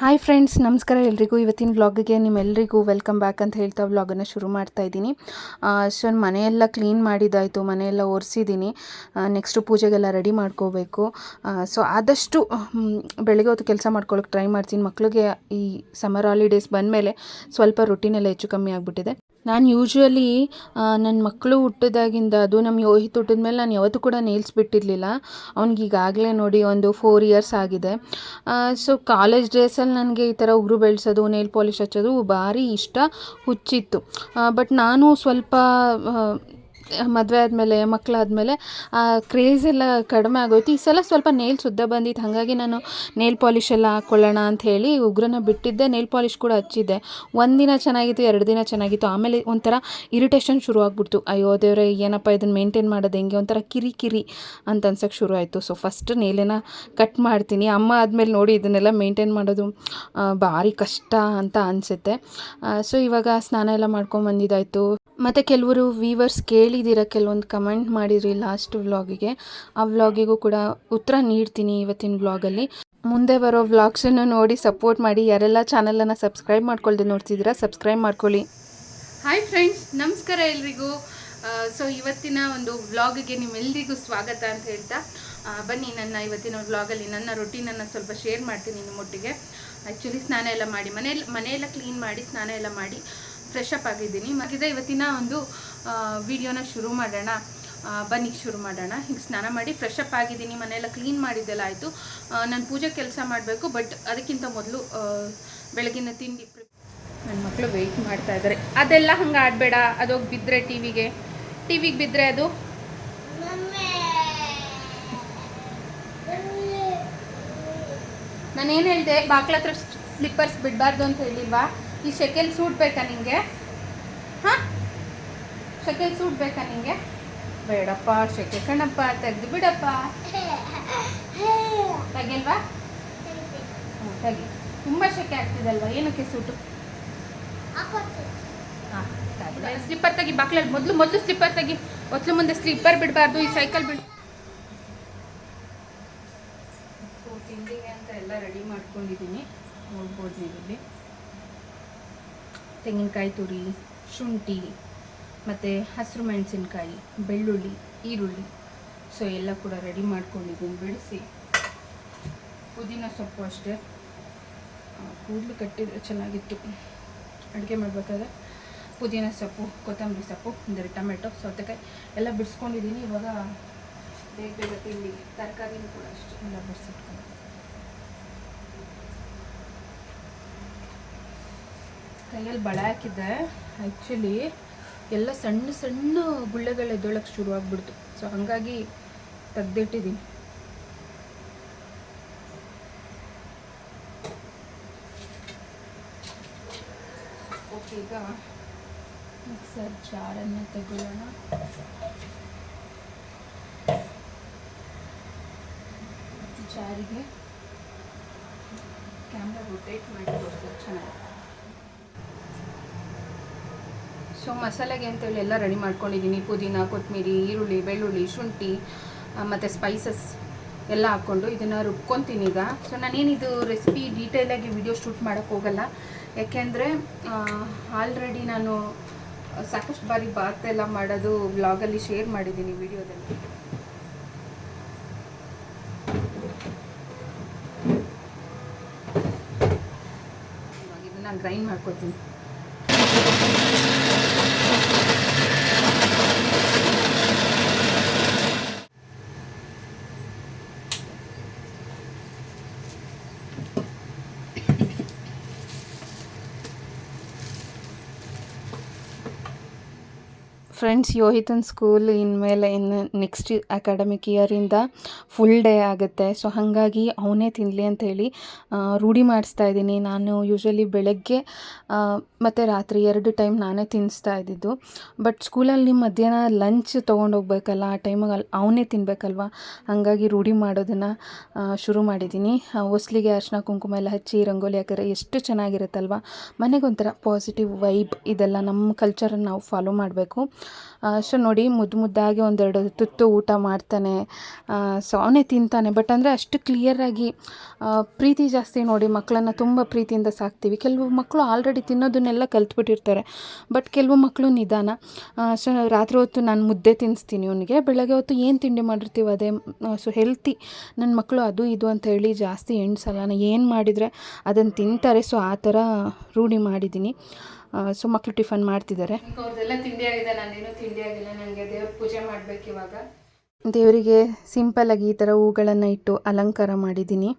Hi friends ನಮಸ್ಕಾರ ಎಲ್ರಿಗೂ. ಇವತ್ತಿನ ವ್ಲಾಗಿಗೆ ನಿಮ್ಮೆಲ್ಲರಿಗೂ ವೆಲ್ಕಮ್ ಬ್ಯಾಕ್ ಅಂತ ಹೇಳ್ತಾ ವ್ಲಾಗನ್ನು ಶುರು ಮಾಡ್ತಾ ಇದ್ದೀನಿ. ಸೊ ಮನೆಯೆಲ್ಲ ಕ್ಲೀನ್ ಮಾಡಿದ್ದಾಯಿತು ಮನೆಯೆಲ್ಲ ಒರೆಸಿದ್ದೀನಿ ನೆಕ್ಸ್ಟು ಪೂಜೆಗೆಲ್ಲ ರೆಡಿ ಮಾಡ್ಕೋಬೇಕು. ಸೊ ಆದಷ್ಟು ಬೆಳಗ್ಗೆ ಹೊತ್ತು ಕೆಲಸ ಮಾಡ್ಕೊಳ್ಳೋಕೆ ಟ್ರೈ ಮಾಡ್ತೀನಿ. ಮಕ್ಕಳಿಗೆ ಈ ಸಮರ್ ಹಾಲಿಡೇಸ್ ಬಂದಮೇಲೆ ಸ್ವಲ್ಪ ರೊಟೀನೆಲ್ಲ ಹೆಚ್ಚು ಕಮ್ಮಿ ಆಗಿಬಿಟ್ಟಿದೆ. ನಾನು ಯೂಶ್ವಲಿ ನನ್ನ ಮಕ್ಕಳು ಹುಟ್ಟಿದಾಗಿಂದ ಅದು ನಮ್ಮ ಯೋಹಿತ್ ಹುಟ್ಟಿದ ಮೇಲೆ ನಾನು ಯಾವತ್ತೂ ಕೂಡ ನೇಲ್ಸ್ ಬಿಟ್ಟಿರಲಿಲ್ಲ. ಅವ್ನಿಗೆ ಈಗಾಗಲೇ ನೋಡಿ ಒಂದು ಫೋರ್ ಇಯರ್ಸ್ ಆಗಿದೆ. ಸೊ ಕಾಲೇಜ್ ಡೇಸಲ್ಲಿ ನನಗೆ ಈ ಥರ ಉಗುರು ಬೆಳೆಸೋದು ನೇಲ್ ಪಾಲಿಶ್ ಹಚ್ಚೋದು ಭಾರಿ ಇಷ್ಟ ಹುಚ್ಚಿತ್ತು. ಬಟ್ ನಾನು ಸ್ವಲ್ಪ ಮದುವೆ ಆದಮೇಲೆ, ಮಕ್ಕಳಾದಮೇಲೆ, ಆ ಕ್ರೇಜ್ ಎಲ್ಲ ಕಡಿಮೆ ಆಗೋಯ್ತು. ಈ ಸಲ ಸ್ವಲ್ಪ ನೇಲ್ಸ್ ಸುದ್ದ ಬಂದಿತ್ತು. ಹಾಗಾಗಿ ನಾನು ನೇಲ್ ಪಾಲಿಶ್ ಎಲ್ಲ ಹಾಕ್ಕೊಳ್ಳೋಣ ಅಂತ ಹೇಳಿ ಉಗ್ರನ ಬಿಟ್ಟಿದ್ದೆ. ನೇಲ್ ಪಾಲಿಶ್ ಕೂಡ ಹಚ್ಚಿದ್ದೆ. ಒಂದಿನ ಚೆನ್ನಾಗಿತ್ತು, ಎರಡು ದಿನ ಚೆನ್ನಾಗಿತ್ತು. ಆಮೇಲೆ ಒಂಥರ ಇರಿಟೇಷನ್ ಶುರು ಆಗ್ಬಿಡ್ತು. ಅಯ್ಯೋ ದೇವ್ರೆ, ಏನಪ್ಪ ಇದನ್ನು ಮೇಂಟೈನ್ ಮಾಡೋದು? ಹೆಂಗೆ? ಒಂಥರ ಕಿರಿ ಕಿರಿ ಅಂತ ಅನ್ಸೋಕ್ಕೆ ಶುರು ಆಯಿತು. ಸೊ ಫಸ್ಟ್ ನೇಲೇನ ಕಟ್ ಮಾಡ್ತೀನಿ. ಅಮ್ಮ ಆದಮೇಲೆ ನೋಡಿ ಇದನ್ನೆಲ್ಲ ಮೇಂಟೈನ್ ಮಾಡೋದು ಭಾರಿ ಕಷ್ಟ ಅಂತ ಅನಿಸುತ್ತೆ. ಸೊ ಇವಾಗ ಸ್ನಾನ ಎಲ್ಲ ಮಾಡ್ಕೊಂಬಂದಿದ್ದಾಯಿತು ಮತ್ತು ಕೆಲವರು ವೀವರ್ಸ್ ಕೇಳಿದ್ದೀರ ಕೆಲವೊಂದು ಕಮೆಂಟ್ ಮಾಡಿದ್ರಿ ಲಾಸ್ಟ್ ವ್ಲಾಗಿಗೆ. ಆ ವ್ಲಾಗಿಗೂ ಕೂಡ ಉತ್ತರ ನೀಡ್ತೀನಿ ಇವತ್ತಿನ ವ್ಲಾಗಲ್ಲಿ. ಮುಂದೆ ಬರೋ ವ್ಲಾಗ್ಸನ್ನು ನೋಡಿ ಸಪೋರ್ಟ್ ಮಾಡಿ. ಯಾರೆಲ್ಲ ಚಾನಲನ್ನು ಸಬ್ಸ್ಕ್ರೈಬ್ ಮಾಡ್ಕೊಳ್ದೆ ನೋಡ್ತಿದ್ದೀರಾ, ಸಬ್ಸ್ಕ್ರೈಬ್ ಮಾಡ್ಕೊಳ್ಳಿ. ಹಾಯ್ ಫ್ರೆಂಡ್ಸ್, ನಮಸ್ಕಾರ ಎಲ್ರಿಗೂ. ಸೊ ಇವತ್ತಿನ ಒಂದು ವ್ಲಾಗಿಗೆ ನಿಮ್ಮೆಲ್ಲರಿಗೂ ಸ್ವಾಗತ ಅಂತ ಹೇಳ್ತಾ ಬನ್ನಿ ನನ್ನ ಇವತ್ತಿನ ವ್ಲಾಗಲ್ಲಿ ನನ್ನ ರೊಟೀನನ್ನು ಸ್ವಲ್ಪ ಶೇರ್ ಮಾಡ್ತೀನಿ ನಿಮ್ಮೊಟ್ಟಿಗೆ. ಆ್ಯಕ್ಚುಲಿ ಸ್ನಾನ ಎಲ್ಲ ಮಾಡಿ ಮನೆಯಲ್ಲಿ ಮನೆಯೆಲ್ಲ ಕ್ಲೀನ್ ಮಾಡಿ, ಸ್ನಾನ ಎಲ್ಲ ಮಾಡಿ ಫ್ರೆಶ್ ಅಪ್ ಆಗಿದ್ದೀನಿ. ಮಗಿದ್ರೆ ಇವತ್ತಿನ ಒಂದು ವಿಡಿಯೋನ ಶುರು ಮಾಡೋಣ. ಬನ್ನಿ, ಶುರು ಮಾಡೋಣ. ಹಿಂಗೆ ಸ್ನಾನ ಮಾಡಿ ಫ್ರೆಶ್ ಅಪ್ ಆಗಿದ್ದೀನಿ. ಮನೆಯೆಲ್ಲ ಕ್ಲೀನ್ ಮಾಡಿದ್ದೆಲ್ಲ ಆಯಿತು. ನಾನು ಪೂಜೆ ಕೆಲಸ ಮಾಡಬೇಕು ಬಟ್ ಅದಕ್ಕಿಂತ ಮೊದಲು ಬೆಳಗಿನ ತಿಂಡಿ ನನ್ನ ಮಕ್ಕಳು ವೆಯ್ಟ್ ಮಾಡ್ತಾ ಇದ್ದಾರೆ ಅದೆಲ್ಲ ಹಂಗೆ ಆಡಬೇಡ. ಅದೋಗಿ ಬಿದ್ದರೆ ಟಿ ವಿಗೆ ಟಿ ವಿಗೆ ಬಿದ್ದರೆ ಅದು? ನಾನೇನು ಹೇಳಿದೆ? ಬಾಕ್ಲ ಹತ್ರ ಸ್ಲಿಪ್ಪರ್ಸ್ ಬಿಡಬಾರ್ದು ಅಂತ ಹೇಳಿಲ್ವಾ? ಈ ಶೆಕೆಲ್ ಸೂಟ್ ಬೇಕಾ ನಿಂಗೆ? ಹಾಂ? ಶೆಕೆಲ್ ಸೂಟ್ ಬೇಕಾ ನಿಂಗೆ? ಬೇಡಪ್ಪ, ಶೆಕೆ ಕಣಪ್ಪ, ತೆಗೆದು ಬಿಡಪ್ಪ. ತೆಗಿಲ್ವಾ ಹ್ಞೂ ತೆಗಿ. ತುಂಬ ಶೆಕೆ ಆಗ್ತಿದಲ್ವಾ? ಏನಕ್ಕೆ ಸೂಟು? ಸ್ಲಿಪ್ಪರ್ ತೆಗಿ, ಬಾಕ್ಲಲ್ಲಿ ಮೊದಲು ಮೊದಲು ಸ್ಲಿಪ್ಪರ್ ತೆಗಿ. ಮೊದಲು ಮುಂದೆ ಸ್ಲಿಪ್ಪರ್ ಬಿಡಬಾರ್ದು, ಈ ಸೈಕಲ್ ಬಿಡ ತಿಂಡಿಗೆ ಅಂತ ಎಲ್ಲ ರೆಡಿ ಮಾಡ್ಕೊಂಡಿದ್ದೀನಿ. ನೋಡ್ಬೋದು ನೀವು ಇಲ್ಲಿ ತೆಂಗಿನಕಾಯಿ ತುರಿ, ಶುಂಠಿ, ಮತ್ತು ಹಸಿರು ಮೆಣಸಿನ್ಕಾಯಿ, ಬೆಳ್ಳುಳ್ಳಿ, ಈರುಳ್ಳಿ. ಸೊ ಎಲ್ಲ ಕೂಡ ರೆಡಿ ಮಾಡ್ಕೊಂಡಿದ್ದೀನಿ. ಬಿಡಿಸಿ. ಪುದೀನ ಸೊಪ್ಪು ಅಷ್ಟೇ. ಕೂದಲು ಕಟ್ಟಿದ್ರೆ ಚೆನ್ನಾಗಿತ್ತು. ಅಡುಗೆ ಮಾಡಬೇಕಾದ್ರೆ ಪುದೀನ ಸೊಪ್ಪು, ಕೊತ್ತಂಬರಿ ಸೊಪ್ಪು ಅಂದರೆ ಟೊಮೆಟೊ, ಸೌತೆಕಾಯಿ ಎಲ್ಲ ಬಿಡಿಸ್ಕೊಂಡಿದ್ದೀನಿ. ಇವಾಗ ಬೇಗ ಬೇಗ ತಿಂಡಿ, ತರಕಾರಿನೂ ಕೂಡ ಅಷ್ಟೇ. ಎಲ್ಲ ಬಿಡಿಸಿಟ್ಕೊಂಡು. ಕೈಯಲ್ಲಿ ಬಳೆ ಹಾಕಿದ್ದೆ. ಆ್ಯಕ್ಚುಲಿ ಎಲ್ಲ ಸಣ್ಣ ಸಣ್ಣ ಗುಳ್ಳೆಗಳು ಎದ್ದೊಳಕ್ಕೆ ಶುರು ಆಗ್ಬಿಡ್ತು. ಸೊ ಹಾಗಾಗಿ ತೆಗ್ದಿಟ್ಟಿದ್ದೀನಿ ಓಕೆ ಈಗ ಮಿಕ್ಸರ್ ಜಾರನ್ನು ತೆಗೊಳ್ಳೋಣ. ಜಾರಿಗೆ ಕ್ಯಾಮ್ರಾ ರೊಟೇಟ್ ಮಾಡಿ ತೋರಿಸೋದು ಚೆನ್ನಾಗಿ ಸೊ ಮಸಾಲೆಗೆ ಅಂತೇಳಿ ಎಲ್ಲ ರೆಡಿ ಮಾಡ್ಕೊಂಡಿದ್ದೀನಿ. ಪುದೀನ ಕೊತ್ತಂಬರಿ ಈರುಳ್ಳಿ, ಬೆಳ್ಳುಳ್ಳಿ, ಶುಂಠಿ ಮತ್ತು ಸ್ಪೈಸಸ್ ಎಲ್ಲ ಹಾಕ್ಕೊಂಡು ಇದನ್ನು ರುಬ್ಕೊತೀನಿ ಈಗ. ಸೊ ನಾನೇನಿದು ರೆಸಿಪಿ ಡೀಟೇಲಾಗಿ ವಿಡಿಯೋ ಶೂಟ್ ಮಾಡೋಕ್ಕೆ ಹೋಗಲ್ಲ. ಯಾಕೆಂದರೆ ಆಲ್ರೆಡಿ ನಾನು ಸಾಕಷ್ಟು ಬಾರಿ ಬಾತ್ ಎಲ್ಲ ಮಾಡೋದು ಬ್ಲಾಗಲ್ಲಿ ಶೇರ್ ಮಾಡಿದ್ದೀನಿ ವಿಡಿಯೋದಲ್ಲಿ ಇದನ್ನು ಗ್ರೈಂಡ್ ಮಾಡ್ಕೊತೀನಿ. ಫ್ರೆಂಡ್ಸ್ ಯೋಹಿತನ್ ಸ್ಕೂಲ್ ಇನ್ಮೇಲೆ ಇನ್ನು ನೆಕ್ಸ್ಟ್ ಅಕಾಡೆಮಿಕ್ ಇಯರಿಂದ ಫುಲ್ ಡೇ ಆಗುತ್ತೆ. ಸೊ ಹಾಗಾಗಿ ಅವನೇ ತಿನ್ನಲಿ ಅಂತೇಳಿ ರೂಢಿ ಮಾಡಿಸ್ತಾ ಇದ್ದೀನಿ. ನಾನು ಯೂಶ್ವಲಿ ಬೆಳಗ್ಗೆ ಮತ್ತು ರಾತ್ರಿ ಎರಡು ಟೈಮ್ ನಾನೇ ತಿನ್ನಿಸ್ತಾ ಇದ್ದಿದ್ದು. ಬಟ್ ಸ್ಕೂಲಲ್ಲಿ ಮಧ್ಯಾಹ್ನ ಲಂಚ್ ತೊಗೊಂಡೋಗ್ಬೇಕಲ್ಲ ಆ ಟೈಮಿಗೆ ಅಲ್ಲಿ ಅವನೇ ತಿನ್ನಬೇಕಲ್ವ ಹಾಗಾಗಿ ರೂಢಿ ಮಾಡೋದನ್ನು ಶುರು ಮಾಡಿದ್ದೀನಿ. ಹೊಸ್ಲಿಗೆ ಅರ್ಶಿನ ಕುಂಕುಮ ಎಲ್ಲ ಹಚ್ಚಿ, ರಂಗೋಲಿ ಹಾಕಿದ್ರೆ ಎಷ್ಟು ಚೆನ್ನಾಗಿರುತ್ತಲ್ವ? ಮನೆಗೊಂಥರ ಪಾಸಿಟಿವ್ ವೈಬ್ ಇದೆಲ್ಲ ನಮ್ಮ ಕಲ್ಚರನ್ನು ನಾವು ಫಾಲೋ ಮಾಡಬೇಕು. ಸೊ ನೋಡಿ ಮುದ್ದು ಮುದ್ದಾಗಿ ಒಂದೆರಡು ತುತ್ತು ಊಟ ಮಾಡ್ತಾನೆ. ಸೊ ಅವನೇ ತಿಂತಾನೆ. ಬಟ್ ಅಂದರೆ ಅಷ್ಟು ಕ್ಲಿಯರಾಗಿ ಪ್ರೀತಿ ಜಾಸ್ತಿ ನೋಡಿ ಮಕ್ಕಳನ್ನು ತುಂಬ ಪ್ರೀತಿಯಿಂದ ಸಾಕ್ತೀವಿ. ಕೆಲವು ಮಕ್ಕಳು ಆಲ್ರೆಡಿ ತಿನ್ನೋದನ್ನೆಲ್ಲ ಕಲ್ತ್ಬಿಟ್ಟಿರ್ತಾರೆ. ಬಟ್ ಕೆಲವು ಮಕ್ಕಳು ನಿಧಾನ. ಸೊ ರಾತ್ರಿ ಹೊತ್ತು ನಾನು ಮುದ್ದೆ ತಿನ್ನಿಸ್ತೀನಿ ಅವನಿಗೆ. ಬೆಳಗ್ಗೆ ಹೊತ್ತು ಏನು ತಿಂಡಿ ಮಾಡಿರ್ತೀವಿ ಅದೇ ಸೊ ಹೆಲ್ತಿ ನನ್ನ ಮಕ್ಕಳು ಅದು ಇದು ಅಂತ ಹೇಳಿ ಜಾಸ್ತಿ ಎಣ್ಸಲ್ಲ ನಾನು ಏನು ಮಾಡಿದರೆ ಅದನ್ನು ತಿಂತಾರೆ. ಸೊ ಆ ಥರ ರೂಢಿ ಮಾಡಿದ್ದೀನಿ. ಸೊ ಮಕ್ಕಳು ಟಿಫನ್ ಮಾಡ್ತಿದ್ದಾರೆ. ತಿಂಡಿ ಆಗಿದೆ ನಾನೇನು ತಿಂಡಿ ಆಗಿಲ್ಲ ನನಗೆ ದೇವ್ರ ಪೂಜೆ ಮಾಡಬೇಕು ಇವಾಗ. ದೇವರಿಗೆ ಸಿಂಪಲ್ಲಾಗಿ ಈ ಥರ ಹೂಗಳನ್ನು ಇಟ್ಟು ಅಲಂಕಾರ ಮಾಡಿದ್ದೀನಿ.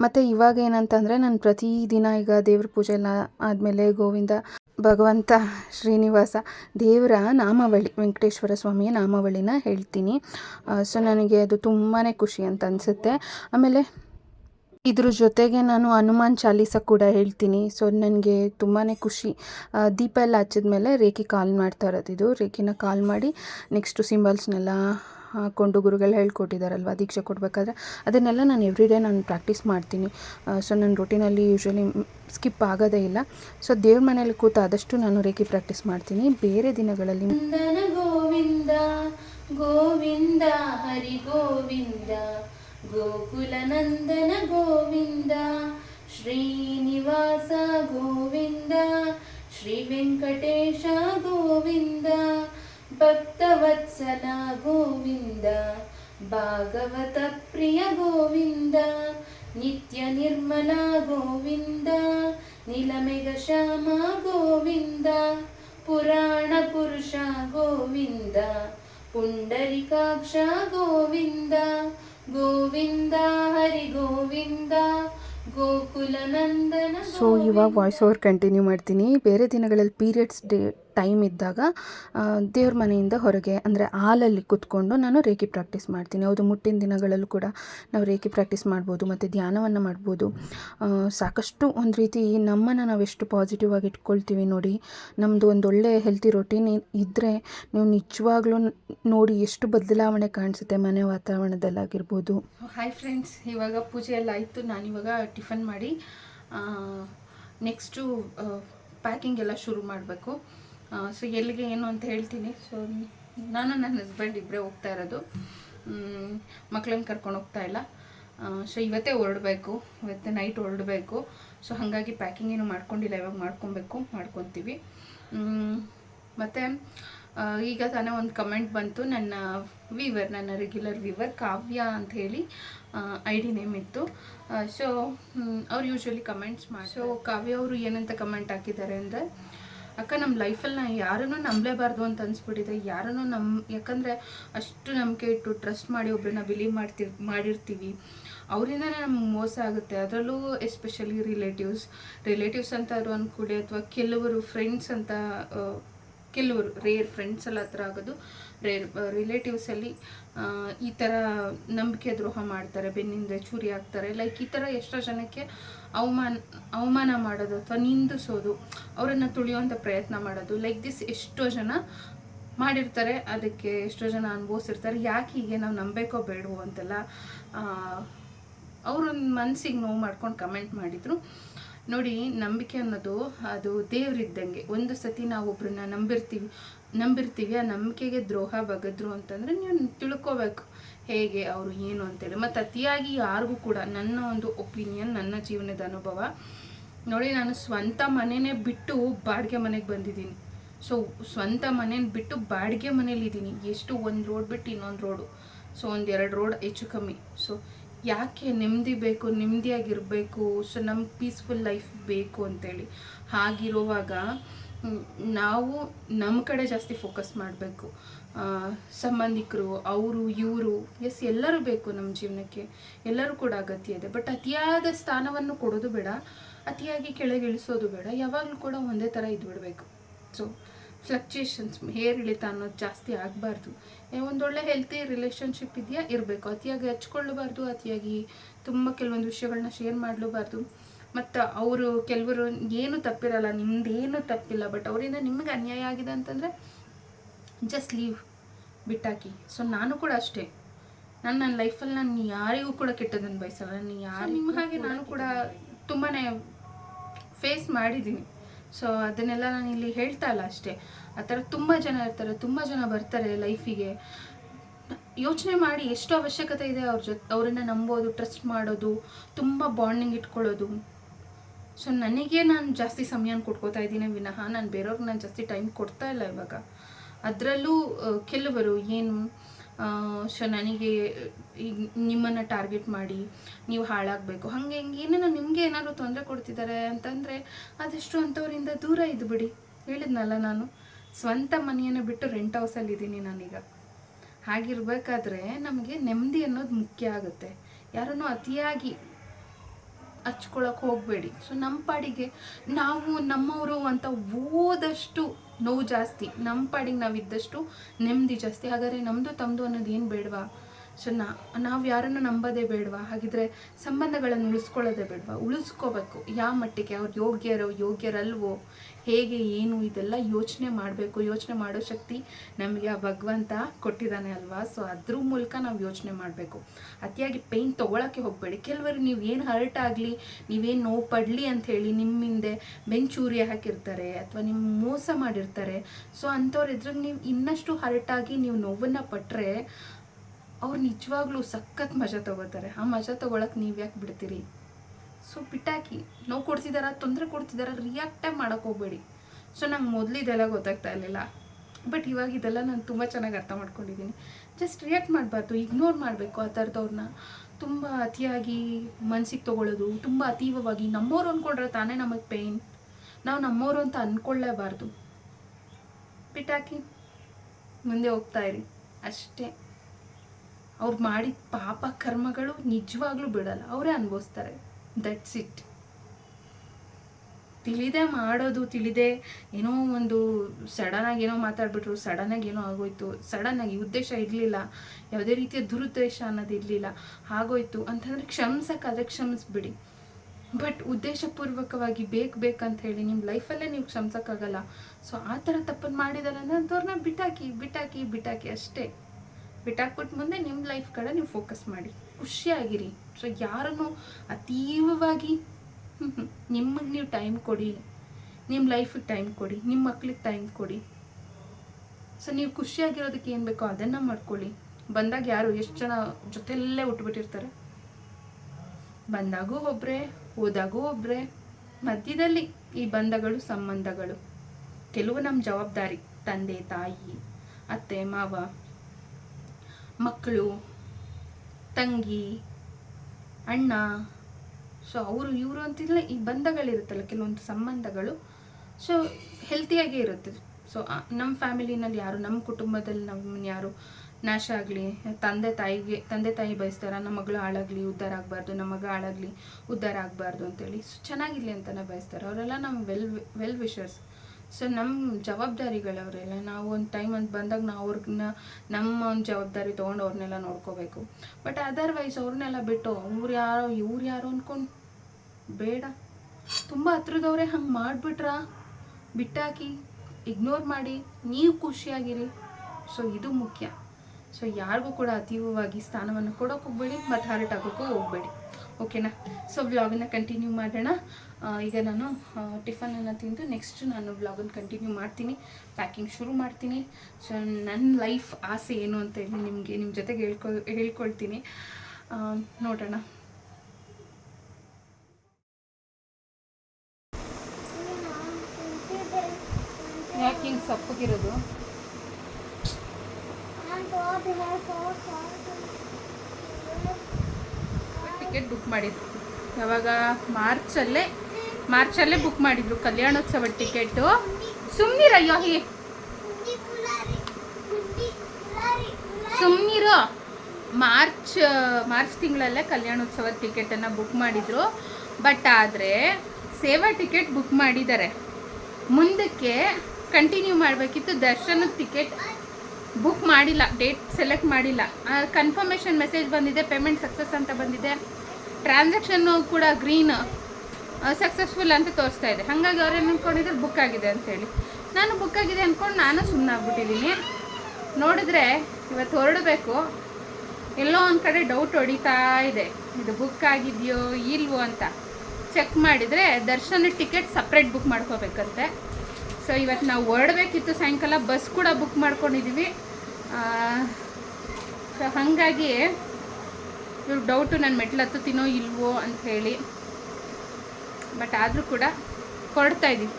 ಮತ್ತು ಇವಾಗ ಏನಂತಂದರೆ ನಾನು ಪ್ರತಿದಿನ ಈಗ ದೇವ್ರ ಪೂಜೆ ಎಲ್ಲ ಆದಮೇಲೆ ಗೋವಿಂದ ಭಗವಂತ ಶ್ರೀನಿವಾಸ ದೇವರ ನಾಮಾವಳಿ ವೆಂಕಟೇಶ್ವರ ಸ್ವಾಮಿಯ ನಾಮಾವಳಿನ ಹೇಳ್ತೀನಿ. ಸೊ ನನಗೆ ಅದು ತುಂಬಾ ಖುಷಿ ಅಂತ ಅನಿಸುತ್ತೆ. ಆಮೇಲೆ ಇದ್ರ ಜೊತೆಗೆ ನಾನು ಹನುಮಾನ್ ಚಾಲೀಸ ಕೂಡ ಹೇಳ್ತೀನಿ. ಸೊ ನನಗೆ ತುಂಬಾ ಖುಷಿ. ದೀಪ ಎಲ್ಲ ಹಚ್ಚಿದ ಮೇಲೆ ರೇಖಿ ಕಾಲ್ ಮಾಡ್ತಾ ಇರೋದು ಇದು. ರೇಖಿನ ಕಾಲ್ ಮಾಡಿ ನೆಕ್ಸ್ಟು ಸಿಂಬಲ್ಸ್ನೆಲ್ಲ ಹಾಕ್ಕೊಂಡು ಗುರುಗಳು ಹೇಳ್ಕೊಟ್ಟಿದ್ದಾರಲ್ವ ದೀಕ್ಷೆ ಕೊಡಬೇಕಾದ್ರೆ. ಅದನ್ನೆಲ್ಲ ನಾನು ಎವ್ರಿ ಡೇ ನಾನು ಪ್ರಾಕ್ಟೀಸ್ ಮಾಡ್ತೀನಿ. ಸೊ ನನ್ನ ರೊಟೀನಲ್ಲಿ ಯೂಶ್ವಲಿ ಸ್ಕಿಪ್ ಆಗೋದೇ ಇಲ್ಲ. ಸೊ ದೇವ್ರ ಮನೇಲಿ ಕೂತ ಆದಷ್ಟು ನಾನು ರೇಖಿ ಪ್ರಾಕ್ಟೀಸ್ ಮಾಡ್ತೀನಿ. ಬೇರೆ ದಿನಗಳಲ್ಲಿ ಗೋವಿಂದ ಗೋವಿಂದ, ಹರಿ ಗೋವಿಂದ. ಗೋಕುಲ ನಂದನ ಗೋವಿಂದ ಶ್ರೀನಿವಾಸ ಗೋವಿಂದ ಶ್ರೀ ವೆಂಕಟೇಶ ಗೋವಿಂದ ಭಕ್ತವತ್ಸಲ ಗೋವಿಂದ ಭಾಗವತ ಪ್ರಿಯ ಗೋವಿಂದ ನಿತ್ಯ ನಿರ್ಮಲ ಗೋವಿಂದ ನೀಲಮೆಘ ಶ್ಯಾಮ ಗೋವಿಂದ, ಹರಿ ಗೋವಿಂದ, ಗೋಕುಲ ನಂದನ ಸೊ ಇವಾಗ ವಾಯ್ಸ್ ಓವರ್ ಕಂಟಿನ್ಯೂ ಮಾಡ್ತೀನಿ. ಬೇರೆ ದಿನಗಳಲ್ಲಿ ಪೀರಿಯಡ್ಸ್ ಡೇ ಟೈಮ್ ಇದ್ದಾಗ ದೇವ್ರ ಮನೆಯಿಂದ ಹೊರಗೆ ಅಂದರೆ ಹಾಲಲ್ಲಿ ಕೂತ್ಕೊಂಡು ನಾನು ರೇಖಿ ಪ್ರಾಕ್ಟೀಸ್ ಮಾಡ್ತೀನಿ. ಹೌದು, ಮುಟ್ಟಿನ ದಿನಗಳಲ್ಲೂ ಕೂಡ ನಾವು ರೇಖಿ ಪ್ರಾಕ್ಟೀಸ್ ಮಾಡ್ಬೋದು, ಮತ್ತು ಧ್ಯಾನವನ್ನು ಮಾಡ್ಬೋದು. ಸಾಕಷ್ಟು ಒಂದು ರೀತಿ ನಮ್ಮನ್ನು ನಾವು ಎಷ್ಟು ಪಾಸಿಟಿವ್ ಆಗಿ ಇಟ್ಕೊಳ್ತೀವಿ ನೋಡಿ ನಮ್ಮದು ಒಂದು ಒಳ್ಳೆ ಹೆಲ್ತಿ ರೊಟೀನ್ ಇದ್ದರೆ ನೀವು ನಿಜವಾಗ್ಲೂ ನೋಡಿ ಎಷ್ಟು ಬದಲಾವಣೆ ಕಾಣಿಸುತ್ತೆ ಮನೆ ವಾತಾವರಣದಲ್ಲಾಗಿರ್ಬೋದು ಹಾಯ್ ಫ್ರೆಂಡ್ಸ್ ಇವಾಗ ಪೂಜೆ ಎಲ್ಲ ಆಯಿತು. ನಾನಿವಾಗ ಟಿಫನ್ ಮಾಡಿ ನೆಕ್ಸ್ಟು ಪ್ಯಾಕಿಂಗ್ ಎಲ್ಲ ಶುರು ಮಾಡಬೇಕು. ಸೊ ಎಲ್ಲಿಗೆ ಏನು ಅಂತ ಹೇಳ್ತೀನಿ. ಸೊ ನಾನು ನನ್ನ ಹಸ್ಬೆಂಡ್ ಇಬ್ಬರೇ ಹೋಗ್ತಾ ಇರೋದು. ಮಕ್ಕಳನ್ನ ಕರ್ಕೊಂಡು ಹೋಗ್ತಾ ಇಲ್ಲ. ಸೊ ಇವತ್ತೇ ಹೊರಡಬೇಕು. ಇವತ್ತೇ ನೈಟ್ ಹೊರಡಬೇಕು. ಸೊ ಹಾಗಾಗಿ ಪ್ಯಾಕಿಂಗ್ ಏನು ಮಾಡ್ಕೊಂಡಿಲ್ಲ, ಇವಾಗ ಮಾಡ್ಕೊಬೇಕು, ಮಾಡ್ಕೊತೀವಿ. ಮತ್ತು ಈಗ ತಾನೇ ಒಂದು ಕಮೆಂಟ್ ಬಂತು. ನನ್ನ ವೀವರ್ ನನ್ನ ರೆಗ್ಯುಲರ್ ವೀವರ್ ಕಾವ್ಯ ಅಂತ ಹೇಳಿ ಐ ಡಿ ನೇಮ್ ಇತ್ತು. ಸೊ ಅವ್ರು ಯೂಶ್ವಲಿ ಕಮೆಂಟ್ಸ್ ಮಾಡಿ ಸೊ ಕಾವ್ಯ ಅವರು ಏನಂತ ಕಮೆಂಟ್ ಹಾಕಿದ್ದಾರೆ ಅಂದರೆ ಅಕ್ಕ ನಮ್ಮ ಲೈಫಲ್ಲಿ ನಾ ಯಾರನ್ನೂ ನಂಬಲೇಬಾರ್ದು ಅಂತ ಅನ್ಸ್ಬಿಟ್ಟಿದೆ. ಯಾರನ್ನೂ ನಮ್, ಯಾಕಂದರೆ ಅಷ್ಟು ನಂಬಿಕೆ ಇಟ್ಟು ಟ್ರಸ್ಟ್ ಮಾಡಿ ಒಬ್ಬರನ್ನ ಬಿಲೀವ್ ಮಾಡ್ತಿರ್, ಮಾಡಿರ್ತೀವಿ. ಅವರಿಂದನೇ ನಮ್ಗೆ ಮೋಸ ಆಗುತ್ತೆ. ಅದರಲ್ಲೂ ಎಸ್ಪೆಷಲಿ ರಿಲೇಟಿವ್ಸ್ ರಿಲೇಟಿವ್ಸ್ ಅಂತ ಅದು ಅಂದ್ಕೊಡಿ ಅಥವಾ ಕೆಲವರು ಫ್ರೆಂಡ್ಸ್ ಅಂತ ಕೆಲವರು ರೇರ್ ಫ್ರೆಂಡ್ಸ್ ಎಲ್ಲ ಹತ್ರ ಆಗೋದು. ರೇರ್ ರಿಲೇಟಿವ್ಸಲ್ಲಿ ಈ ಥರ ನಂಬಿಕೆ ದ್ರೋಹ ಮಾಡ್ತಾರೆ, ಬೆನ್ನಿಂದ ಚೂರಿ ಹಾಕ್ತಾರೆ. ಲೈಕ್ ಈ ಥರ ಎಷ್ಟೋ ಜನಕ್ಕೆ ಅವಮಾನ ಅವಮಾನ ಮಾಡೋದು ಅಥವಾ ನಿಂದಿಸೋದು, ಅವರನ್ನು ತುಳಿಯುವಂಥ ಪ್ರಯತ್ನ ಮಾಡೋದು ಲೈಕ್ ದಿಸ್ ಎಷ್ಟೋ ಜನ ಮಾಡಿರ್ತಾರೆ, ಅದಕ್ಕೆ ಎಷ್ಟೋ ಜನ ಅನುಭವಿಸಿರ್ತಾರೆ, ಯಾಕೆ ಹೀಗೆ ನಾವು ನಂಬೇಕೋ ಬೇಡವೋ ಅಂತೆಲ್ಲ ಅವರು ಮನಸ್ಸಿಗೆ ನೋವು ಮಾಡ್ಕೊಂಡು ಕಮೆಂಟ್ ಮಾಡಿದರು. ನೋಡಿ, ನಂಬಿಕೆ ಅನ್ನೋದು ಅದು ದೇವರಿದ್ದಂಗೆ. ಒಂದು ಸತಿ ನಾವು ಒಬ್ಬರನ್ನ ನಂಬಿರ್ತೀವಿ ನಂಬಿರ್ತೀವಿ, ಆ ನಂಬಿಕೆಗೆ ದ್ರೋಹ ಬಗದ್ರು ಅಂತಂದರೆ ನೀವು ತಿಳ್ಕೊಬೇಕು. ಹೇಗೆ ಅವರು ಏನು ಅಂತೇಳಿ. ಮತ್ತು ಅತಿಯಾಗಿ ಯಾರಿಗೂ ಕೂಡ ನನ್ನ ಒಂದು ಒಪಿನಿಯನ್ ನನ್ನ ಜೀವನದ ಅನುಭವ. ನೋಡಿ, ನಾನು ಸ್ವಂತ ಮನೆನೇ ಬಿಟ್ಟು ಬಾಡಿಗೆ ಮನೆಗೆ ಬಂದಿದ್ದೀನಿ. ಸೊ ಸ್ವಂತ ಮನೇನ ಬಿಟ್ಟು ಬಾಡಿಗೆ ಮನೇಲಿದ್ದೀನಿ ಎಷ್ಟು ಒಂದು ರೋಡ್ ಬಿಟ್ಟು ಇನ್ನೊಂದು ರೋಡು ಸೊ ಒಂದು ಎರಡು ರೋಡ್ ಹೆಚ್ಚು ಕಮ್ಮಿ. ಸೊ ಯಾಕೆ ನೆಮ್ಮದಿ ಬೇಕು, ನೆಮ್ಮದಿಯಾಗಿರಬೇಕು? ಸೊ ನಮ್ಗೆ ಪೀಸ್ಫುಲ್ ಲೈಫ್ ಬೇಕು ಅಂತೇಳಿ. ಹಾಗಿರುವಾಗ ನಾವು ನಮ್ಮ ಕಡೆ ಜಾಸ್ತಿ ಫೋಕಸ್ ಮಾಡಬೇಕು. ಸಂಬಂಧಿಕರು, ಅವರು, ಇವರು ಎಸ್ ಎಲ್ಲರೂ ಬೇಕು ನಮ್ಮ ಜೀವನಕ್ಕೆ. ಎಲ್ಲರೂ ಕೂಡ ಅಗತ್ಯ ಇದೆ. ಬಟ್ ಅತಿಯಾದ ಸ್ಥಾನವನ್ನು ಕೊಡೋದು ಬೇಡ. ಅತಿಯಾಗಿ ಕೆಳಗಿಳಿಸೋದು ಬೇಡ. ಯಾವಾಗಲೂ ಕೂಡ ಒಂದೇ ಥರ ಇದ್ಬಿಡಬೇಕು. ಸೊ ಫ್ಲಕ್ಚುಯೇಷನ್ಸ್ ಹೇರ್ ಇಳಿತ ಅನ್ನೋದು ಜಾಸ್ತಿ ಆಗಬಾರ್ದು. ಒಂದೊಳ್ಳೆ ಹೆಲ್ತಿ ರಿಲೇಷನ್ಶಿಪ್ ಇದೆಯಾ? ಇರಬೇಕು. ಅತಿಯಾಗಿ ಹಚ್ಕೊಳ್ಳಬಾರ್ದು. ಅತಿಯಾಗಿ ತುಂಬ ಕೆಲವೊಂದು ವಿಷಯಗಳನ್ನ ಶೇರ್ ಮಾಡಲೂಬಾರ್ದು. ಮತ್ತು ಅವರು, ಕೆಲವರು ಏನು ತಪ್ಪಿರಲ್ಲ, ನಿಮ್ದೇನು ತಪ್ಪಿಲ್ಲ ಬಟ್ ಅವರಿಂದ ನಿಮಗೆ ಅನ್ಯಾಯ ಆಗಿದೆ ಅಂತಂದರೆ ಜಸ್ಟ್ ಲೀವ್ ಬಿಟ್ಟಾಕಿ. ಸೊ ನಾನು ಕೂಡ ಅಷ್ಟೇ. ನಾನು ನನ್ನ ಲೈಫಲ್ಲಿ ನಾನು ಯಾರಿಗೂ ಕೂಡ ಕೆಟ್ಟದನ್ನು ಬಯಸಲ್ಲ. ನಾನು ಯಾರು ನಿಮ್ಮ ಹಾಗೆ ನಾನು ಕೂಡ ತುಂಬಾ ಫೇಸ್ ಮಾಡಿದ್ದೀನಿ. ಸೊ ಅದನ್ನೆಲ್ಲ ನಾನು ಇಲ್ಲಿ ಹೇಳ್ತಾ ಇಲ್ಲ ಅಷ್ಟೇ. ಆ ಥರ ತುಂಬ ಜನ ಇರ್ತಾರೆ ತುಂಬ ಜನ ಬರ್ತಾರೆ ಲೈಫಿಗೆ ಯೋಚನೆ ಮಾಡಿ ಎಷ್ಟು ಅವಶ್ಯಕತೆ ಇದೆ ಅವ್ರ ಜೊತೆ ಅವರನ್ನು ನಂಬೋದು ಟ್ರಸ್ಟ್ ಮಾಡೋದು ತುಂಬ ಬಾಂಡಿಂಗ್ ಇಟ್ಕೊಳ್ಳೋದು. ಸೊ ನನಗೆ ನಾನು ಜಾಸ್ತಿ ಸಮಯನ ಕೊಟ್ಕೋತಾ ಇದ್ದೀನಿ ವಿನಃ. ನಾನು ಬೇರೆಯವ್ರಿಗೆ ನಾನು ಜಾಸ್ತಿ ಟೈಮ್ ಕೊಡ್ತಾ ಇಲ್ಲ ಇವಾಗ. ಅದರಲ್ಲೂ ಕೆಲವರು ಏನು ಸೊ ನನಗೆ ಈಗ ನಿಮ್ಮನ್ನು ಟಾರ್ಗೆಟ್ ಮಾಡಿ, ನೀವು ಹಾಳಾಗಬೇಕು. ಹಾಗೆ, ಹಿಂಗೆ ಏನೇನೋ ನಿಮಗೆ ಏನಾದರೂ ತೊಂದರೆ ಕೊಡ್ತಿದ್ದಾರೆ ಅಂತಂದರೆ ಅದೆಷ್ಟು ಅಂಥವರಿಂದ ದೂರ ಇದ್ದು ಬಿಡಿ. ಹೇಳಿದ್ನಲ್ಲ ನಾನು, ಸ್ವಂತ ಮನೆಯನ್ನು ಬಿಟ್ಟು ರೆಂಟ್ ಹೌಸಲ್ಲಿ ಇದ್ದೀನಿ ನಾನೀಗ. ಹಾಗಿರ್ಬೇಕಾದ್ರೆ ನಮಗೆ ನೆಮ್ಮದಿ ಅನ್ನೋದು ಮುಖ್ಯ ಆಗುತ್ತೆ. ಯಾರನ್ನು ಅತಿಯಾಗಿ ಹಚ್ಕೊಳಕ್ಕೆ ಹೋಗಬೇಡಿ. ಸೊ ನಮ್ಮ ಪಾಡಿಗೆ ನಾವು ನಮ್ಮವರು ಅಂತ ಓದಷ್ಟು ನೋವು ಜಾಸ್ತಿ. ನಮ್ಮ ಪಾಡಿಗೆ ನಾವಿದ್ದಷ್ಟು ನೆಮ್ಮದಿ ಜಾಸ್ತಿ. ಹಾಗಾದರೆ ನಮ್ಮದು ತಮ್ಮದು ಅನ್ನೋದು ಏನು ಬೇಡವಾ? ಸೊ ನಾ ನಾವು ಯಾರನ್ನು ನಂಬೋದೇ ಬೇಡವಾ? ಹಾಗಿದ್ರೆ ಸಂಬಂಧಗಳನ್ನು ಉಳಿಸ್ಕೊಳ್ಳೋದೇ ಬೇಡವಾ? ಉಳಿಸ್ಕೋಬೇಕು. ಯಾವ ಮಟ್ಟಿಗೆ? ಅವ್ರು ಯೋಗ್ಯರೋ, ಯೋಗ್ಯರಲ್ವೋ? ಹೇಗೆ, ಏನು, ಇದೆಲ್ಲ ಯೋಚನೆ ಮಾಡಬೇಕು. ಯೋಚನೆ ಮಾಡೋ ಶಕ್ತಿ ನಮಗೆ ಆ ಭಗವಂತ ಕೊಟ್ಟಿದ್ದಾನೆ ಅಲ್ವಾ? ಸೊ ಅದ್ರ ಮೂಲಕ ನಾವು ಯೋಚನೆ ಮಾಡಬೇಕು. ಅತಿಯಾಗಿ ಪೇಯ್ನ್ ತೊಗೊಳಕ್ಕೆ ಹೋಗಬೇಡಿ. ಕೆಲವರು ನೀವು ಏನು ಹರ್ಟ್ ಆಗಲಿ, ನೀವೇನು ನೋವು ಪಡಲಿ ಅಂತ ಹೇಳಿ ನಿಮ್ಮ ಹಿಂದೆ ಬೆಂಚೂರಿ ಹಾಕಿರ್ತಾರೆ ಅಥವಾ ನಿಮ್ಮ ಮೋಸ ಮಾಡಿರ್ತಾರೆ. ಸೊ ಅಂಥವ್ರು ಎದುರಿಗೆ ನೀವು ಇನ್ನಷ್ಟು ಹರ್ಟಾಗಿ ನೀವು ನೋವನ್ನು ಪಟ್ಟರೆ ಅವ್ರು ನಿಜವಾಗ್ಲೂ ಸಖತ್ ಮಜಾ ತಗೋತಾರೆ. ಆ ಮಜಾ ತಗೊಳಕ್ಕೆ ನೀವು ಯಾಕೆ ಬಿಡ್ತೀರಿ? ಸೊ ಪಿಟಾಕಿ ನೋವು ಕೊಡ್ತಿದಾರ ತೊಂದರೆ ಕೊಡ್ತಿದಾರ ರಿಯಾಕ್ಟೇ ಮಾಡೋಕೆ ಹೋಗ್ಬೇಡಿ. ಸೊ ನಂಗೆ ಮೊದಲು ಇದೆಲ್ಲ ಗೊತ್ತಾಗ್ತಾ ಇರಲಿಲ್ಲ. ಬಟ್ ಇವಾಗ ಇದೆಲ್ಲ ನಾನು ತುಂಬ ಚೆನ್ನಾಗಿ ಅರ್ಥ ಮಾಡ್ಕೊಂಡಿದ್ದೀನಿ ಜಸ್ಟ್ ರಿಯಾಕ್ಟ್ ಮಾಡಬಾರ್ದು. ಇಗ್ನೋರ್ ಮಾಡಬೇಕು ಆ ಥರದವ್ರನ್ನ ತುಂಬ ಅತಿಯಾಗಿ ಮನ್ಸಿಗೆ ತೊಗೊಳ್ಳೋದು ತುಂಬ ಅತೀವವಾಗಿ ನಮ್ಮೋರು ಅಂದ್ಕೊಂಡ್ರೆ ತಾನೇ ನಮಗೆ ಪೇಯ್ನ್ ನಾವು ನಮ್ಮೋರು ಅಂತ ಅಂದ್ಕೊಳ್ಳೇಬಾರ್ದು ಪಿಟಾಕಿ ಮುಂದೆ ಹೋಗ್ತಾ ಇರಿ. ಅಷ್ಟೇ. ಅವ್ರು ಮಾಡಿದ ಪಾಪ ಕರ್ಮಗಳು ನಿಜವಾಗ್ಲೂ ಬಿಡಲ್ಲ. ಅವರೇ ಅನುಭವಿಸ್ತಾರೆ. ದಟ್ಸ್ ಇಟ್ ತಿಳಿದೆ ಮಾಡೋದು ತಿಳಿದೆ ಏನೋ ಒಂದು ಸಡನ್ನಾಗಿ ಏನೋ ಮಾತಾಡ್ಬಿಟ್ರು ಸಡನ್ನಾಗಿ ಏನೋ ಆಗೋಯ್ತು ಸಡನ್ನಾಗಿ ಉದ್ದೇಶ ಇರಲಿಲ್ಲ, ಯಾವುದೇ ರೀತಿಯ ದುರುದ್ದೇಶ ಅನ್ನೋದು ಇರಲಿಲ್ಲ, ಆಗೋಯ್ತು ಅಂತಂದರೆ ಕ್ಷಮಿಸೋಕ್ಕಾದ್ರೆ ಕ್ಷಮಿಸ್ಬಿಡಿ. ಬಟ್ ಉದ್ದೇಶಪೂರ್ವಕವಾಗಿ ಬೇಕು ಬೇಕಂತ ಹೇಳಿ ನಿಮ್ಮ ಲೈಫಲ್ಲೇ ನೀವು ಕ್ಷಮಿಸೋಕ್ಕಾಗಲ್ಲ. ಸೊ ಆ ಥರ ತಪ್ಪನ್ನು ಮಾಡಿದಾರೆ ನಾನು ಅಂಥವ್ರನ್ನ ಬಿಟ್ಟಾಕಿ ಬಿಟ್ಟಾಕಿ ಬಿಟ್ಟಾಕಿ ಅಷ್ಟೇ. ಬಿಟ್ಟಾಕ್ಬಿಟ್ಟು ಮುಂದೆ ನಿಮ್ಮ ಲೈಫ್ ಕಡೆ ನೀವು ಫೋಕಸ್ ಮಾಡಿ. ಖುಷಿಯಾಗಿರಿ. ಸೊ ಯಾರನ್ನು ಅತೀವವಾಗಿ ನಿಮಗೆ ನೀವು ಟೈಮ್ ಕೊಡಿ. ನಿಮ್ಮ ಲೈಫಿಗೆ ಟೈಮ್ ಕೊಡಿ. ನಿಮ್ಮ ಮಕ್ಳಿಗೆ ಟೈಮ್ ಕೊಡಿ. ಸೊ ನೀವು ಖುಷಿಯಾಗಿರೋದಕ್ಕೆ ಏನು ಬೇಕೋ ಅದನ್ನು ಮಾಡ್ಕೊಳ್ಳಿ. ಬಂದಾಗ ಯಾರು ಎಷ್ಟು ಜನ ಜೊತೆಯಲ್ಲೇ ಉಟ್ಬಿಟ್ಟಿರ್ತಾರೆ? ಬಂದಾಗೂ ಒಬ್ಬರೇ ಹೋದಾಗೂ ಒಬ್ಬರೇ ಮಧ್ಯದಲ್ಲಿ ಈ ಬಂಧಗಳು, ಸಂಬಂಧಗಳು. ಕೆಲವು ನಮ್ಮ ಜವಾಬ್ದಾರಿ. ತಂದೆ, ತಾಯಿ, ಅತ್ತೆ, ಮಾವ. ಮಕ್ಕಳು, ತಂಗಿ, ಅಣ್ಣ. ಸೊ ಅವರು, ಇವರು ಅಂತಿಲ್ಲ, ಈ ಬಂಧಗಳಿರುತ್ತಲ್ಲ, ಕೆಲವೊಂದು ಸಂಬಂಧಗಳು. ಸೊ ಹೆಲ್ತಿಯಾಗೇ ಇರುತ್ತೆ. ಸೊ ನಮ್ಮ ಫ್ಯಾಮಿಲಿನಲ್ಲಿ ಯಾರು ನಮ್ಮ ಕುಟುಂಬದಲ್ಲಿ ನಮ್ಮನ್ನ ಯಾರು, ನಾಶ ಆಗಲಿ, ತಂದೆ ತಾಯಿಗೆ, ತಂದೆ ತಾಯಿ ಬಯಸ್ತಾರ, ನಮ್ಮ ಮಗಳು ಹಾಳಾಗಲಿ, ಉದ್ಧಾರ ಆಗಬಾರ್ದು, ನಮ್ಮ ಮಗ ಹಾಳಾಗಲಿ, ಉದ್ಧಾರ ಆಗಬಾರ್ದು ಅಂತೇಳಿ, ಸೊ, ಚೆನ್ನಾಗಿರಲಿ ಅಂತಲೇ ಬಯಸ್ತಾರೆ. ಅವರೆಲ್ಲ ನಮ್ಮ ವೆಲ್ ವೆಲ್ ವಿಷರ್ಸ್ ಸೊ ನಮ್ಮ ಜವಾಬ್ದಾರಿಗಳವರೆಲ್ಲ, ನಾವು ಒಂದು ಟೈಮ್ ಅಂತ ಬಂದಾಗ ನಾವು ಅವ್ರನ್ನ ನಮ್ಮ ಒಂದು ಜವಾಬ್ದಾರಿ ತೊಗೊಂಡು ಅವ್ರನ್ನೆಲ್ಲ ನೋಡ್ಕೋಬೇಕು. ಬಟ್ ಅದರ್ವೈಸ್ ಅವ್ರನ್ನೆಲ್ಲ ಬಿಟ್ಟು ಅವ್ರು ಯಾರೋ, ಇವ್ರು ಯಾರೋ ಅಂದ್ಕೊಂಡು ಬೇಡ. ತುಂಬ ಹತ್ರದವರೇ ಹಂಗೆ ಮಾಡಿಬಿಟ್ರಾ? ಬಿಟ್ಟಾಕಿ ಇಗ್ನೋರ್ ಮಾಡಿ, ನೀವು ಖುಷಿಯಾಗಿರಿ. ಸೊ ಇದು ಮುಖ್ಯ. ಸೊ ಯಾರಿಗೂ ಕೂಡ ಅತೀವವಾಗಿ ಸ್ಥಾನವನ್ನು ಕೊಡೋಕೆ ಹೋಗ್ಬೇಡಿ ಮತ್ತು ಹಾರ್ಟ್ ಆಗೋಕ್ಕೂ ಹೋಗ್ಬೇಡಿ ಓಕೆನಾ ಸೊ ವ್ಲಾಗನ್ನು ಕಂಟಿನ್ಯೂ ಮಾಡೋಣ. ಈಗ ನಾನು ಟಿಫನನ್ನು ತಿಂದು ನೆಕ್ಸ್ಟ್ ನಾನು ಬ್ಲಾಗನ್ನು ಕಂಟಿನ್ಯೂ ಮಾಡ್ತೀನಿ ಪ್ಯಾಕಿಂಗ್ ಶುರು ಮಾಡ್ತೀನಿ. ಸೊ ನನ್ನ ಲೈಫ್ ಆಸೆ ಏನು ಅಂತ ಹೇಳಿ ನಿಮಗೆ ನಿಮ್ಮ ಜೊತೆಗೆ ಹೇಳ್ಕೊ ಹೇಳ್ಕೊಳ್ತೀನಿ. ನೋಡೋಣ. ಯಾಕೆ ಹಿಂಗೆ ಸಪ್ಪಗಿರೋದು? ಟಿಕೆಟ್ ಬುಕ್ ಮಾಡಿದ್ರು ಯಾವಾಗ? ಮಾರ್ಚಲ್ಲೇ. ಮಾರ್ಚಲ್ಲೇ ಬುಕ್ ಮಾಡಿದ್ರು, ಕಲ್ಯಾಣೋತ್ಸವ ಟಿಕೆಟು. ಸುಮ್ಮನಿರಯ್ಯೋ ಹಿ. ಸುಮ್ಮನಿರೋ ಮಾರ್ಚ್ ಮಾರ್ಚ್ ತಿಂಗಳಲ್ಲೇ ಕಲ್ಯಾಣೋತ್ಸವ ಟಿಕೆಟನ್ನು ಬುಕ್ ಮಾಡಿದ್ರು. ಬಟ್ ಆದರೆ, ಸೇವಾ ಟಿಕೆಟ್ ಬುಕ್ ಮಾಡಿದ್ದಾರೆ. ಮುಂದಕ್ಕೆ ಕಂಟಿನ್ಯೂ ಮಾಡಬೇಕಿತ್ತು, ದರ್ಶನದ ಟಿಕೆಟ್ ಬುಕ್ ಮಾಡಿಲ್ಲ ಡೇಟ್ ಸೆಲೆಕ್ಟ್ ಮಾಡಿಲ್ಲ. ಕನ್ಫರ್ಮೇಷನ್ ಮೆಸೇಜ್ ಬಂದಿದೆ ಪೇಮೆಂಟ್ ಸಕ್ಸಸ್ ಅಂತ ಬಂದಿದೆ. ಟ್ರಾನ್ಸಾಕ್ಷನ್ನು ಕೂಡ ಗ್ರೀನ್ ಸಕ್ಸಸ್ಫುಲ್ ಅಂತ ತೋರಿಸ್ತಾ ಇದೆ. ಹಾಗಾಗಿ ಅವ್ರೇನು ಅಂದ್ಕೊಂಡಿದ್ರು ಬುಕ್ ಆಗಿದೆ ಅಂತೇಳಿ ನಾನು ಬುಕ್ ಆಗಿದೆ ಅಂದ್ಕೊಂಡು ನಾನು ಸುಮ್ಮನೆ ಆಗ್ಬಿಟ್ಟಿದ್ದೀನಿ. ನೋಡಿದ್ರೆ ಇವತ್ತು ಹೊರಡಬೇಕು. ಎಲ್ಲೋ ಒಂದು ಕಡೆ ಡೌಟ್ ಹೊಡಿತಾ ಇದೆ. ಇದು ಬುಕ್ ಆಗಿದೆಯೋ, ಇಲ್ವೋ ಅಂತ. ಚೆಕ್ ಮಾಡಿದರೆ ದರ್ಶನ ಟಿಕೆಟ್ ಸಪ್ರೇಟ್ ಬುಕ್ ಮಾಡ್ಕೋಬೇಕಂತೆ. ಸೊ ಇವತ್ತು ನಾವು ಹೊರಡಬೇಕಿತ್ತು ಸಾಯಂಕಾಲ ಬಸ್ ಕೂಡ ಬುಕ್ ಮಾಡ್ಕೊಂಡಿದ್ದೀವಿ ಸೊ ಹಾಗಾಗಿ ಇವ್ರಿಗೆ ಡೌಟು ನಾನು ಮೆಟ್ಲು ಹತ್ತುತ್ತೀನೋ ಇಲ್ವೋ ಹೇಳಿ ಬಟ್ ಆದರೂ ಕೂಡ ಹೊರಡ್ತಾ ಇದ್ದೀವಿ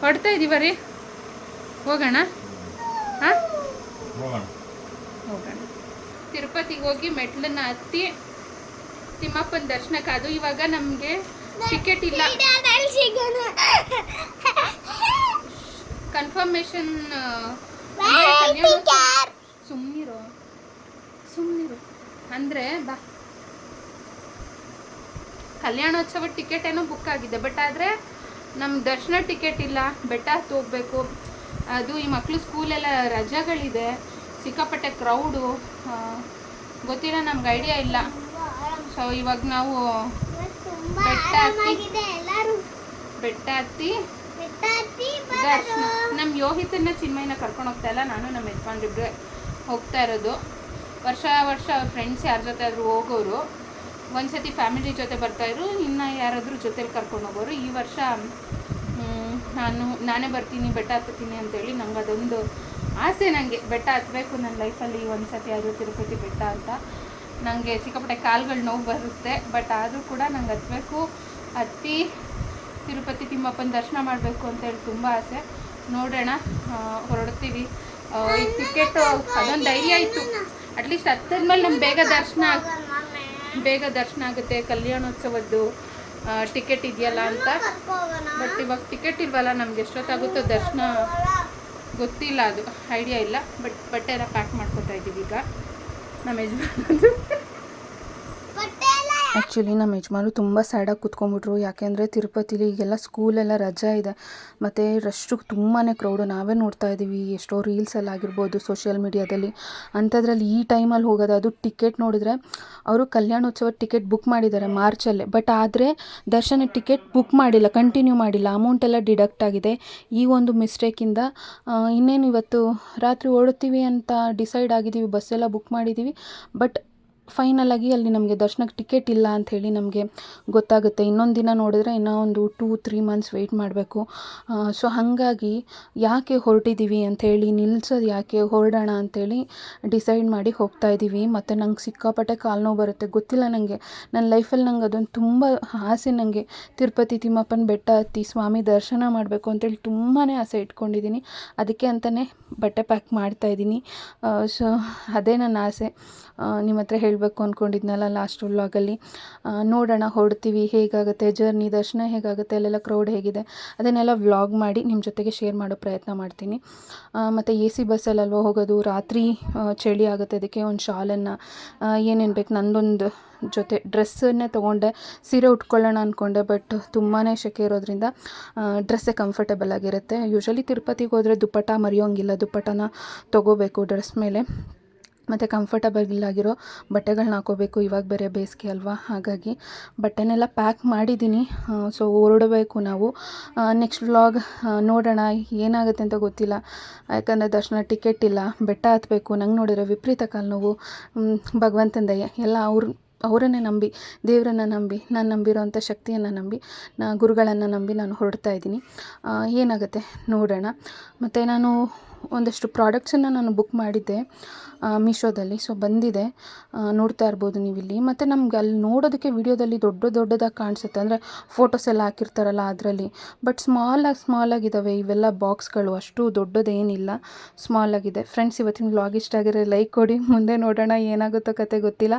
ಹೊರಡ್ತಾ ಇದ್ದೀವ ರೀ ಹೋಗೋಣ? ಹಾಂ? ಹೋಗೋಣ. ಹೋಗೋಣ. ತಿರುಪತಿಗೆ ಹೋಗಿ ಮೆಟ್ಲನ್ನ ಹತ್ತಿ ತಿಮ್ಮಪ್ಪನ ದರ್ಶನಕ್ಕೆ ಅದು ಇವಾಗ ನಮಗೆ ಟಿಕೆಟ್ ಇಲ್ಲ. ಕನ್ಫರ್ಮೇಶನ್ ಸುಮ್ಮನಿರು ಸುಮ್ಮನಿರು ಅಂದರೆ ಬಾ. ಕಲ್ಯಾಣೋತ್ಸವ ಟಿಕೆಟ್ ಏನೋ ಬುಕ್ ಆಗಿದೆ. ಬಟ್ ಆದರೆ ನಮ್ಮ ದರ್ಶನ ಟಿಕೆಟ್ ಇಲ್ಲ. ಬೆಟ್ಟ ಹತ್ತಿ ಹೋಗ್ಬೇಕು. ಅದು ಈ ಮಕ್ಕಳು ಸ್ಕೂಲೆಲ್ಲ ರಜೆಗಳಿದೆ. ಸಿಕ್ಕಾಪಟ್ಟೆ ಕ್ರೌಡು ಗೊತ್ತಿಲ್ಲ, ನಮ್ಗೆ ಐಡಿಯಾ ಇಲ್ಲ. ಸೊ ಇವಾಗ ನಾವು ಬೆಟ್ಟ ಹತ್ತಿ ಬೆಟ್ಟ ಹತ್ತಿ ದರ್ಶನ. ನಮ್ಮ ಯೋಹಿತನ್ನ ಚಿನ್ಮಯನ ಕರ್ಕೊಂಡು ಹೋಗ್ತಾ ಇಲ್ಲ. ನಾನು ನಮ್ಮ ಯಜಮಾನ್ರಿಬ್ರೆ ಹೋಗ್ತಾ ಇರೋದು. ವರ್ಷ ವರ್ಷ ಅವ್ರ ಫ್ರೆಂಡ್ಸ್ ಯಾರ ಜೊತೆ ಆದರೂ ಹೋಗೋರು. ಒಂದ್ಸತಿ ಫ್ಯಾಮಿಲಿ ಜೊತೆ ಬರ್ತಾಯಿದ್ರು ಇನ್ನು ಯಾರಾದರೂ ಜೊತೆಲಿ ಕರ್ಕೊಂಡು ಹೋಗೋರು, ಈ ವರ್ಷ ನಾನು, ನಾನೇ ಬರ್ತೀನಿ, ಬೆಟ್ಟ ಹತ್ತೀನಿ ಅಂತೇಳಿ ನಂಗೆ ಅದೊಂದು ಆಸೆ ನನಗೆ ಬೆಟ್ಟ ಹತ್ತಬೇಕು ನನ್ನ ಲೈಫಲ್ಲಿ ಒಂದು ಸತಿ ಆದರೂ ತಿರುಪತಿ ಬೆಟ್ಟ ಅಂತ. ನನಗೆ ಸಿಕ್ಕಾಪಟ್ಟೆ ಕಾಲುಗಳು ನೋವು ಬರುತ್ತೆ, ಬಟ್ ಆದರೂ ಕೂಡ ನಂಗೆ ಹತ್ತಬೇಕು ಹತ್ತಿ, ತಿರುಪತಿ ತಿಮ್ಮಪ್ಪನ ದರ್ಶನ ಮಾಡಬೇಕು ಅಂತೇಳಿ ತುಂಬ ಆಸೆ. ನೋಡೋಣ ಹೊರಡ್ತೀವಿ. ಈ ಟಿಕೆಟ್ ಅದೊಂದು ಧೈರ್ಯ ಇತ್ತು. ಅಟ್ಲೀಸ್ಟ್ ಹತ್ತದ್ಮೇಲೆ ನಮ್ಗೆ ಬೇಗ ದರ್ಶನ ಬೇಗ ದರ್ಶನ ಆಗುತ್ತೆ ಕಲ್ಯಾಣೋತ್ಸವದ್ದು ಟಿಕೆಟ್ ಇದೆಯಲ್ಲ ಅಂತ. ಬಟ್ ಇವಾಗ ಟಿಕೆಟ್ ಇಲ್ವಲ್ಲ ನಮ್ಗೆ ಎಷ್ಟೊತ್ತಾಗುತ್ತೋ ದರ್ಶನ ಗೊತ್ತಿಲ್ಲ ಅದು ಐಡಿಯಾ ಇಲ್ಲ. ಬಟ್ ಬಟ್ಟೆ ಎಲ್ಲ ಪ್ಯಾಕ್ ಮಾಡ್ಕೊತಾ ಇದ್ದೀವಿ ಈಗ. ನಮ್ಮ ಯಜಮಾನದು. ಆ್ಯಕ್ಚುಲಿ ನಮ್ಮ ಯಜಮಾನು ತುಂಬ ಸ್ಯಾಡಾಗಿ ಕುತ್ಕೊಂಡ್ಬಿಟ್ರು. ಯಾಕೆಂದರೆ ತಿರುಪತಿಲಿ ಈಗೆಲ್ಲ ಸ್ಕೂಲೆಲ್ಲ ರಜಾ ಇದೆ. ಮತ್ತು ರಶ್ಶು ತುಂಬಾ ಕ್ರೌಡು ನಾವೇ ನೋಡ್ತಾ ಇದ್ದೀವಿ. ಎಷ್ಟೋ ರೀಲ್ಸಲ್ಲಿ ಆಗಿರ್ಬೋದು ಸೋಷಿಯಲ್ ಮೀಡಿಯಾದಲ್ಲಿ ಅಂಥದ್ರಲ್ಲಿ ಈ ಟೈಮಲ್ಲಿ ಹೋಗೋದು, ಅದು ಟಿಕೆಟ್ ನೋಡಿದ್ರೆ ಅವರು ಕಲ್ಯಾಣೋತ್ಸವ ಟಿಕೆಟ್ ಬುಕ್ ಮಾಡಿದ್ದಾರೆ ಮಾರ್ಚಲ್ಲೇ ಬಟ್ ಆದರೆ ದರ್ಶನ ಟಿಕೆಟ್ ಬುಕ್ ಮಾಡಿಲ್ಲ ಕಂಟಿನ್ಯೂ ಮಾಡಿಲ್ಲ. ಅಮೌಂಟ್ ಎಲ್ಲ ಡಿಡಕ್ಟ್ ಆಗಿದೆ. ಈ ಒಂದು ಮಿಸ್ಟೇಕಿಂದ ಇನ್ನೇನು ಇವತ್ತು ರಾತ್ರಿ ಓಡುತ್ತೀವಿ ಅಂತ ಡಿಸೈಡ್ ಆಗಿದ್ದೀವಿ. ಬಸ್ಸೆಲ್ಲ ಬುಕ್ ಮಾಡಿದ್ದೀವಿ. ಬಟ್ ಫೈನಲ್ ಆಗಿ ಅಲ್ಲಿ ನಮಗೆ ದರ್ಶನಕ್ಕೆ ಟಿಕೆಟ್ ಇಲ್ಲ ಅಂಥೇಳಿ ನಮಗೆ ಗೊತ್ತಾಗುತ್ತೆ. ಇನ್ನೊಂದು ದಿನ ನೋಡಿದ್ರೆ ಇನ್ನೂ ಒಂದು ಟೂ ತ್ರೀ ಮಂತ್ಸ್ ವೆಯ್ಟ್ ಮಾಡಬೇಕು. ಸೊ ಹಾಗಾಗಿ ಯಾಕೆ ಹೊರಟಿದ್ದೀವಿ ಅಂಥೇಳಿ ನಿಲ್ಸೋದು ಯಾಕೆ, ಹೊರಡೋಣ ಅಂಥೇಳಿ ಡಿಸೈಡ್ ಮಾಡಿ ಹೋಗ್ತಾ ಇದ್ದೀವಿ ಮತ್ತು ನಂಗೆ ಸಿಕ್ಕಾಪಟ್ಟೆ ಕಾಲು ನೋವು ಬರುತ್ತೆ. ಗೊತ್ತಿಲ್ಲ ನನಗೆ ನನ್ನ ಲೈಫಲ್ಲಿ ನಂಗೆ ಅದೊಂದು ತುಂಬ ಆಸೆ ನನಗೆ ತಿರುಪತಿ ತಿಮ್ಮಪ್ಪನ ಬೆಟ್ಟ ಹತ್ತಿ ಸ್ವಾಮಿ ದರ್ಶನ ಮಾಡಬೇಕು ಅಂತೇಳಿ ತುಂಬಾ ಆಸೆ ಇಟ್ಕೊಂಡಿದ್ದೀನಿ ಅದಕ್ಕೆ ಅಂತಲೇ ಬಟ್ಟೆ ಪ್ಯಾಕ್ ಮಾಡ್ತಾ ಇದ್ದೀನಿ ಸೊ ಅದೇ ನನ್ನ ಆಸೆ. ನಿಮ್ಮ ಹತ್ರ ಹೇಳಬೇಕು ಅಂದ್ಕೊಂಡಿದ್ನಲ್ಲ ಲಾಸ್ಟ್ ವ್ಲಾಗಲ್ಲಿ ನೋಡೋಣ, ಹೊರಡ್ತೀವಿ, ಹೇಗಾಗುತ್ತೆ ಜರ್ನಿ ದರ್ಶನ ಹೇಗಾಗುತ್ತೆ, ಅಲ್ಲೆಲ್ಲ ಕ್ರೌಡ್ ಹೇಗಿದೆ, ಅದನ್ನೆಲ್ಲ ವ್ಲಾಗ್ ಮಾಡಿ ನಿಮ್ಮ ಜೊತೆಗೆ ಶೇರ್ ಮಾಡೋ ಪ್ರಯತ್ನ ಮಾಡ್ತೀನಿ. ಮತ್ತು ಎ ಸಿ ಬಸ್ಸಲ್ಲಲ್ವ ಹೋಗೋದು, ರಾತ್ರಿ ಚಳಿ ಆಗುತ್ತೆ, ಅದಕ್ಕೆ ಒಂದು ಶಾಲನ್ನು ಏನೇನು ಬೇಕು, ನಂದೊಂದು ಜೊತೆ ಡ್ರೆಸ್ಸನ್ನೇ ತೊಗೊಂಡೆ. ಸೀರೆ ಉಟ್ಕೊಳ್ಳೋಣ ಅಂದ್ಕೊಂಡೆ ಬಟ್ ತುಂಬಾ ಶೆಕೆ ಇರೋದ್ರಿಂದ ಡ್ರೆಸ್ಸೇ ಕಂಫರ್ಟೇಬಲ್ ಆಗಿರುತ್ತೆ. ಯೂಶ್ವಲಿ ತಿರುಪತಿಗೆ ಹೋದರೆ ದುಪ್ಪಟ್ಟ ಮರೆಯೋಂಗಿಲ್ಲ, ದುಪ್ಪಟ್ಟನ ತೊಗೋಬೇಕು ಡ್ರೆಸ್ ಮೇಲೆ. ಮತ್ತು ಕಂಫರ್ಟಬಲ್ ಆಗಿರೋ ಬಟ್ಟೆಗಳನ್ನ ಹಾಕೋಬೇಕು. ಇವಾಗ ಬೇರೆ ಬೇಸಿಗೆ ಅಲ್ವಾ? ಹಾಗಾಗಿ ಬಟ್ಟೆನೆಲ್ಲ ಪ್ಯಾಕ್ ಮಾಡಿದ್ದೀನಿ ಸೊ ಹೊರಡಬೇಕು ನಾವು. ನೆಕ್ಸ್ಟ್ ವ್ಲಾಗ್ ನೋಡೋಣ ಏನಾಗುತ್ತೆ ಅಂತ ಗೊತ್ತಿಲ್ಲ. ಯಾಕಂದರೆ ದರ್ಶನ ಟಿಕೆಟ್ ಇಲ್ಲ. ಬೆಟ್ಟ ಹತ್ತಬೇಕು ನಂಗೆ ನೋಡಿರೋ ವಿಪರೀತ ಕಾಲು ನೋವು. ಭಗವಂತನ ಎಲ್ಲ ಅವ್ರ ಅವರನ್ನೇ ನಂಬಿ, ದೇವರನ್ನು ನಂಬಿ, ನಾನು ನಂಬಿರೋಂಥ ಶಕ್ತಿಯನ್ನು ನಂಬಿ, ನಾ ಗುರುಗಳನ್ನು ನಂಬಿ ನಾನು ಹೊರಡ್ತಾ ಇದ್ದೀನಿ. ಏನಾಗುತ್ತೆ ನೋಡೋಣ. ಮತ್ತು ನಾನು ಒಂದಷ್ಟು ಪ್ರಾಡಕ್ಟ್ಸನ್ನು ನಾನು ಬುಕ್ ಮಾಡಿದ್ದೆ ಮೀಶೋದಲ್ಲಿ ಸೊ ಬಂದಿದೆ. ನೋಡ್ತಾ ಇರ್ಬೋದು ನೀವು ಇಲ್ಲಿ ಮತ್ತು ನಮ್ಗೆ ಅಲ್ಲಿ ನೋಡೋದಕ್ಕೆ ವಿಡಿಯೋದಲ್ಲಿ ದೊಡ್ಡ ದೊಡ್ಡದಾಗಿ ಕಾಣಿಸುತ್ತೆ. ಅಂದರೆ ಫೋಟೋಸ್ ಎಲ್ಲ ಹಾಕಿರ್ತಾರಲ್ಲ ಅದರಲ್ಲಿ. ಬಟ್ ಸ್ಮಾಲಾಗಿ ಸ್ಮಾಲಾಗಿದ್ದಾವೆ ಇವೆಲ್ಲ ಬಾಕ್ಸ್ಗಳು ಅಷ್ಟು ದೊಡ್ಡದೇನಿಲ್ಲ. ಸ್ಮಾಲ್ ಆಗಿದೆ. ಫ್ರೆಂಡ್ಸ್ ಇವತ್ತಿನ ವ್ಲಾಗ್ ಇಷ್ಟ ಆಗಿರೋ ಲೈಕ್ ಕೊಡಿ. ಮುಂದೆ ನೋಡೋಣ ಏನಾಗುತ್ತೋ ಕತೆ ಗೊತ್ತಿಲ್ಲ.